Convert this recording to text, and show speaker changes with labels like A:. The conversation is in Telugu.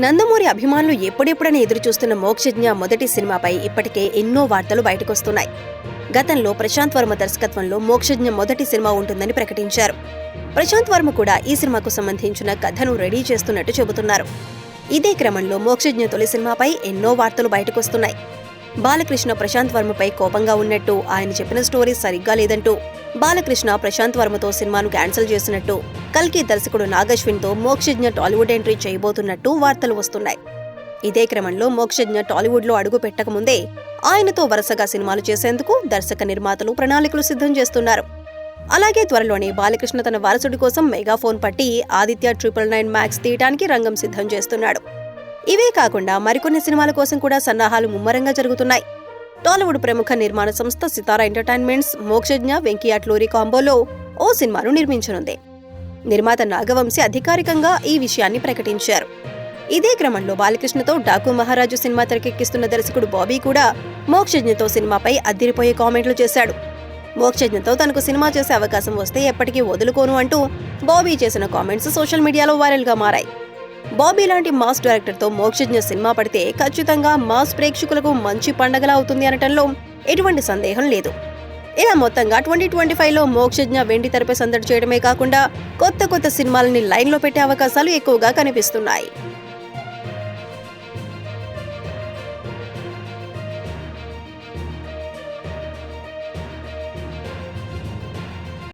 A: నందమూరి అభిమానులు ఎప్పుడెప్పుడని ఎదురుచూస్తున్న మోక్షజ్ఞ మొదటి సినిమాపై ఇప్పటికే ఎన్నో వార్తలు బయటకొస్తున్నాయి. గతంలో ప్రశాంత్ వర్మ దర్శకత్వంలో మోక్షజ్ఞ మొదటి సినిమా ఉంటుందని ప్రకటించారు. ప్రశాంత్ వర్మ కూడా ఈ సినిమాకు సంబంధించిన కథను రెడీ చేస్తున్నట్టు చెబుతున్నారు. ఇదే క్రమంలో మోక్షజ్ఞ తొలి సినిమాపై ఎన్నో వార్తలు బయటకొస్తున్నాయి. బాలకృష్ణ ప్రశాంత్ వర్మపై కోపంగా ఉన్నట్టు ఆయన చెప్పిన స్టోరీ సరిగ్గా లేదంటూ బాలకృష్ణ ప్రశాంత్ వర్మతో సినిమాను క్యాన్సిల్ చేసినట్టు కల్కి దర్శకుడు నాగశ్విన్తో మోక్షజ్ఞ టాలీవుడ్ ఎంట్రీ చేయబోతున్నట్టు వార్తలు వస్తున్నాయి. ఇదే క్రమంలో మోక్షజ్ఞ టాలీవుడ్లో అడుగు పెట్టకముందే ఆయనతో వరుసగా సినిమాలు చేసేందుకు దర్శక నిర్మాతలు ప్రణాళికలు సిద్ధం చేస్తున్నారు. అలాగే త్వరలోనే బాలకృష్ణ తన వారసుడి కోసం మెగాఫోన్ పట్టి ఆదిత్య ట్రిపుల్ నైన్ మ్యాక్స్ తీయటానికి రంగం సిద్ధం చేస్తున్నాడు. ఇవే కాకుండా మరికొన్ని సినిమాల కోసం కూడా సన్నాహాలు ముమ్మరంగా జరుగుతున్నాయి. టాలీవుడ్ ప్రముఖ నిర్మాణ సంస్థ సితారా ఎంటర్టైన్మెంట్స్ మోక్షజ్ఞ వెంకీ అట్లూరి కాంబోలో ఓ సినిమాను నిర్మించనుంది. నిర్మాత నాగవంశి అధికారికంగా ఈ విషయాన్ని ప్రకటించారు. ఇదే క్రమంలో బాలకృష్ణతో డాకు మహారాజు సినిమా తెరకెక్కిస్తున్న దర్శకుడు బాబీ కూడా మోక్షజ్ఞతో సినిమాపై అద్దిరిపోయే కామెంట్లు చేశాడు. మోక్షజ్ఞతో తనకు సినిమా చేసే అవకాశం వస్తే ఎప్పటికీ వదులుకోను అంటూ బాబీ చేసిన కామెంట్స్ సోషల్ మీడియాలో వైరల్గా మారాయి. బాబీ లాంటి మాస్ డైరెక్టర్తో మోక్షజ్ఞ సినిమా పడితే ఖచ్చితంగా మాస్ ప్రేక్షకులకు మంచి పండగలా అవుతుంది అనటంలో ఎటువంటి సందేహం లేదు. ఇలా మొత్తంగా ట్వంటీ ట్వంటీ ఫైవ్లో మోక్షజ్ఞ వెండి తెరపై సందడి చేయడమే కాకుండా కొత్త కొత్త సినిమాలని లైన్లో పెట్టే అవకాశాలు ఎక్కువగా కనిపిస్తున్నాయి.